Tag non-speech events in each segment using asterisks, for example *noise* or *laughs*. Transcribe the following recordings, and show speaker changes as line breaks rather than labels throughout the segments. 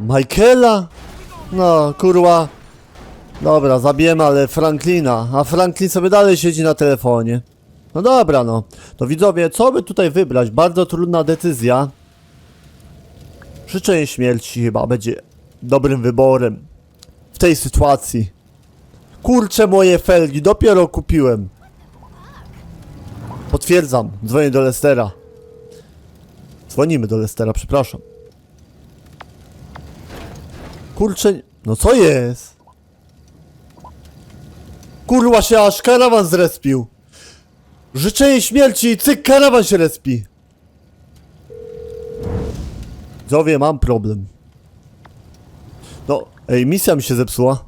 Michaela? No, kurwa. Dobra, zabijemy, ale Franklina. A Franklin sobie dalej siedzi na telefonie. No dobra, no. To widzowie, co by tutaj wybrać? Bardzo trudna decyzja. Życzenie śmierci chyba będzie dobrym wyborem. W tej sytuacji. Kurczę moje felgi, dopiero kupiłem. Potwierdzam, dzwonię do Lestera. Dzwonimy do Lestera, przepraszam. Kurczę, no co jest? Kurwa się aż karawan zrespił. Życzenie śmierci i cyk karawan się respi. Zowie, mam problem. No, ej, misja mi się zepsuła.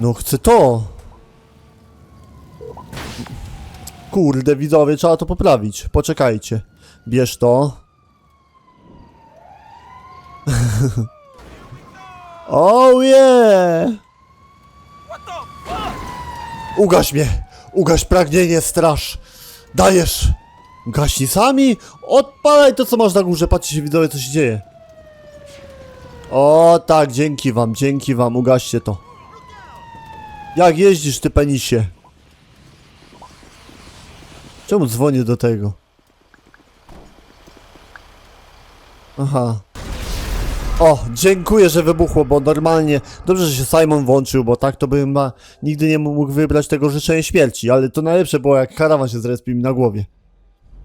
No, chcę to. Kurde, widzowie, trzeba to poprawić. Poczekajcie. Bierz to. *laughs* oh yeah! Ugaś mnie! Ugaś pragnienie, straż! Dajesz! Gaśni sami? Odpalaj to, co masz na górze. Patrzcie się, widzowie, co się dzieje. O, tak, dzięki wam, dzięki wam. Ugaście to. Jak jeździsz, ty penisie? Czemu dzwonię do tego? Aha. O, dziękuję, że wybuchło, bo normalnie dobrze, że się Simon włączył, bo tak to bym ma, nigdy nie mógł wybrać tego życzenia śmierci, ale to najlepsze było jak karawan się zrespił mi na głowie.